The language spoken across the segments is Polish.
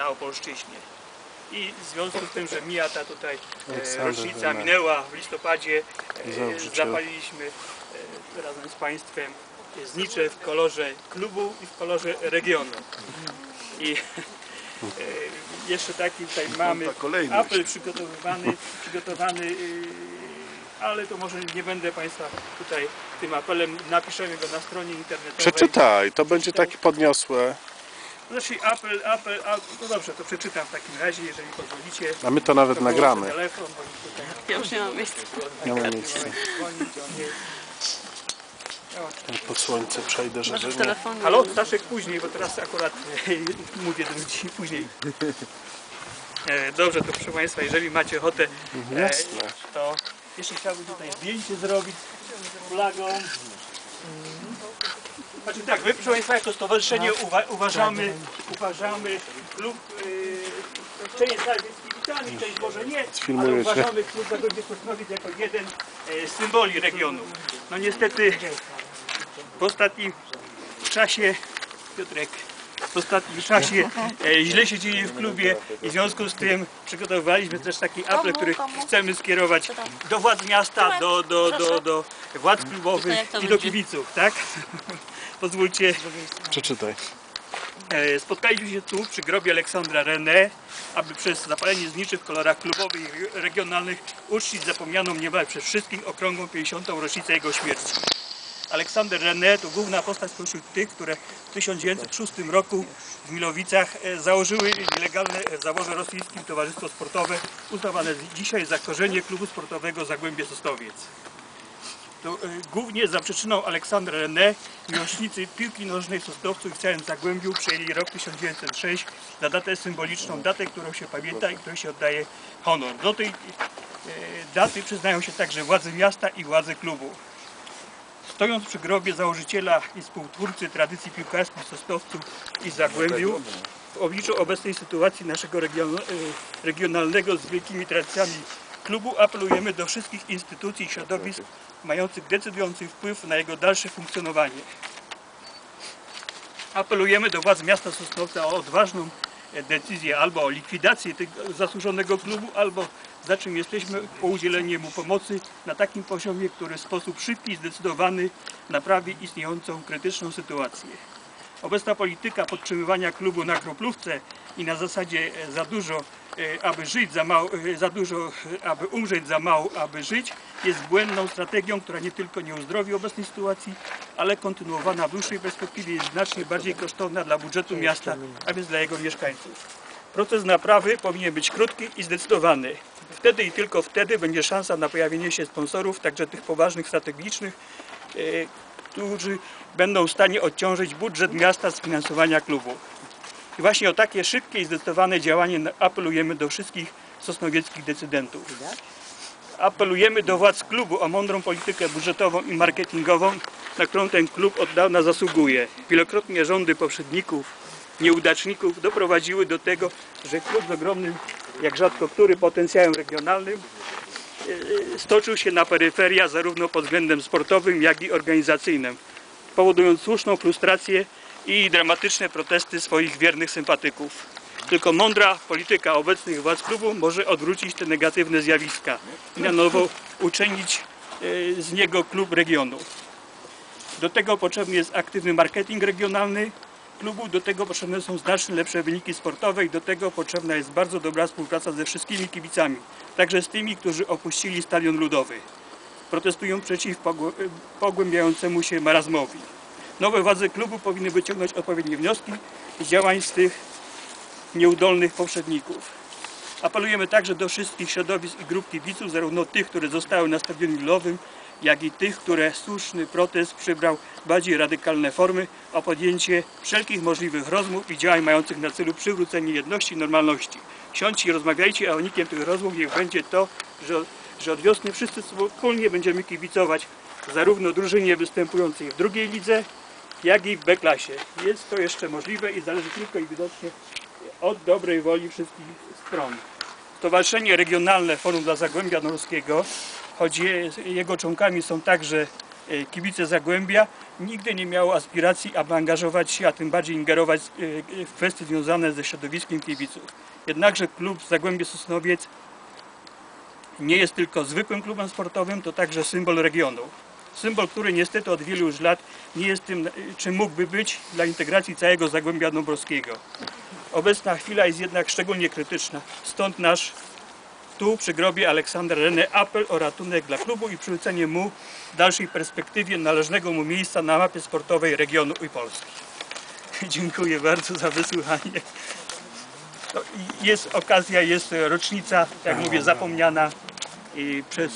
na Opolszczyźnie. I w związku z tym, że mija ta tutaj e, rocznica minęła w listopadzie, e, zapaliliśmy e, razem z Państwem znicze w kolorze klubu i w kolorze regionu. I e, jeszcze taki tutaj mamy apel przygotowywany, przygotowany ale to może nie będę Państwa tutaj tym apelem, napiszemy go na stronie internetowej. Przeczytaj, to będzie takie podniosłe. Znaczy apel, apel, apel, no dobrze, to przeczytam w takim razie, jeżeli pozwolicie. A my to nawet To nagramy. Telefon, tutaj Ja już nie mam miejsca. Nie ma miejsca. nie... Pod słońce przejdę, żeby w nie... Halo, Staszek później, bo teraz akurat mówię do ludzi później. E, Dobrze, to proszę Państwa, jeżeli macie ochotę, e, Jasne. to jeszcze chciałbym tutaj zdjęcie zrobić z flagą. Znaczy tak, my proszę Państwa jako stowarzyszenie uwa uważamy, uważamy klub, yy, część jest nawet z kibicami, część może nie, ale uważamy klub Zagłębie Sosnowiec jako jeden e, z symboli regionu. No niestety w ostatnim czasie, Piotrek, w ostatnim czasie e, źle się dzieje w klubie i w związku z tym przygotowywaliśmy też taki apel, który chcemy skierować do władz miasta, do, do, do, do władz klubowych i do kibiców, tak? Pozwólcie, Przeczytaj. e, spotkaliśmy się tu przy grobie Aleksandra René, aby przez zapalenie zniczy w kolorach klubowych i regionalnych uczcić zapomnianą niemal przez wszystkich okrągłą 50. rocznicę jego śmierci. Aleksander René to główna postać spośród tych, które w 1906 roku w Milowicach e, założyły nielegalne e, w zaworze rosyjskim Towarzystwo Sportowe, uznawane dzisiaj za korzenie klubu sportowego Zagłębie Sosnowiec. To, e, głównie za przyczyną Aleksandra René miłośnicy piłki nożnej Sosnowców w całym Zagłębiu przejęli rok 1906 za datę symboliczną, datę, którą się pamięta i której się oddaje honor. Do tej e, daty przyznają się także władze miasta i władze klubu. Stojąc przy grobie założyciela i współtwórcy tradycji piłkarskiej Sosnowców i Zagłębiu, w obliczu obecnej sytuacji naszego e, regionalnego z wielkimi tradycjami klubu apelujemy do wszystkich instytucji i środowisk mających decydujący wpływ na jego dalsze funkcjonowanie. Apelujemy do władz miasta Sosnowca o odważną e, decyzję albo o likwidację tego zasłużonego klubu, albo za czym jesteśmy po udzielenie mu pomocy na takim poziomie, który w sposób szybki i zdecydowany naprawi istniejącą krytyczną sytuację. Obecna polityka podtrzymywania klubu na kroplówce i na zasadzie e, za dużo, e, aby żyć, za mało, e, za dużo, aby umrzeć, za mało, aby żyć, jest błędną strategią, która nie tylko nie uzdrowi obecnej sytuacji, ale kontynuowana w dłuższej perspektywie jest znacznie bardziej kosztowna dla budżetu miasta, a więc dla jego mieszkańców. Proces naprawy powinien być krótki i zdecydowany. Wtedy i tylko wtedy będzie szansa na pojawienie się sponsorów, także tych poważnych, strategicznych, którzy będą w stanie odciążyć budżet miasta z finansowania klubu. I właśnie o takie szybkie i zdecydowane działanie apelujemy do wszystkich sosnowieckich decydentów. Apelujemy do władz klubu o mądrą politykę budżetową i marketingową, na którą ten klub od dawna zasługuje. Wielokrotnie rządy poprzedników, nieudaczników doprowadziły do tego, że klub z ogromnym, jak rzadko który, potencjałem regionalnym stoczył się na peryferia zarówno pod względem sportowym, jak i organizacyjnym, powodując słuszną frustrację i dramatyczne protesty swoich wiernych sympatyków. Tylko mądra polityka obecnych władz klubu może odwrócić te negatywne zjawiska i na nowo uczynić e, z niego klub regionu. Do tego potrzebny jest aktywny marketing regionalny klubu, do tego potrzebne są znacznie lepsze wyniki sportowe i do tego potrzebna jest bardzo dobra współpraca ze wszystkimi kibicami, także z tymi, którzy opuścili stadion ludowy. Protestują przeciw pogł- pogłębiającemu się marazmowi. Nowe władze klubu powinny wyciągnąć odpowiednie wnioski z działań z tych nieudolnych poprzedników. Apelujemy także do wszystkich środowisk i grup kibiców, zarówno tych, które zostały na stadionie lulowym, jak i tych, które słuszny protest przybrał bardziej radykalne formy, o podjęcie wszelkich możliwych rozmów i działań mających na celu przywrócenie jedności i normalności. Siądźcie i rozmawiajcie, a unikiem tych rozmów niech będzie to, że, że od wiosny wszyscy wspólnie będziemy kibicować zarówno drużynie występującej w drugiej lidze, jak i w B-klasie. Jest to jeszcze możliwe i zależy tylko i wyłącznie od dobrej woli wszystkich stron. Stowarzyszenie Regionalne Forum dla Zagłębia Norskiego, choć je, jego członkami są także e, kibice Zagłębia nigdy nie miało aspiracji, aby angażować się, a tym bardziej ingerować e, e, w kwestie związane ze środowiskiem kibiców. Jednakże klub Zagłębie Sosnowiec nie jest tylko zwykłym klubem sportowym, to także symbol regionu. Symbol, który niestety od wielu już lat nie jest tym, czym mógłby być dla integracji całego Zagłębia Dąbrowskiego. Obecna chwila jest jednak szczególnie krytyczna, stąd nasz tu przy grobie Aleksander René apel o ratunek dla klubu i przywrócenie mu w dalszej perspektywie należnego mu miejsca na mapie sportowej regionu i Polski. Dziękuję bardzo za wysłuchanie. No, jest okazja, jest rocznica, jak mówię, zapomniana i przez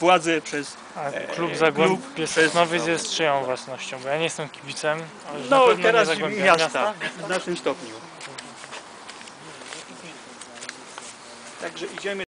władze, przez A e, klub Zagłębie Sosnowiec jest czyją własnością? Bo ja nie jestem kibicem, no teraz Zagłębia miasta w znacznym stopniu. Także idziemy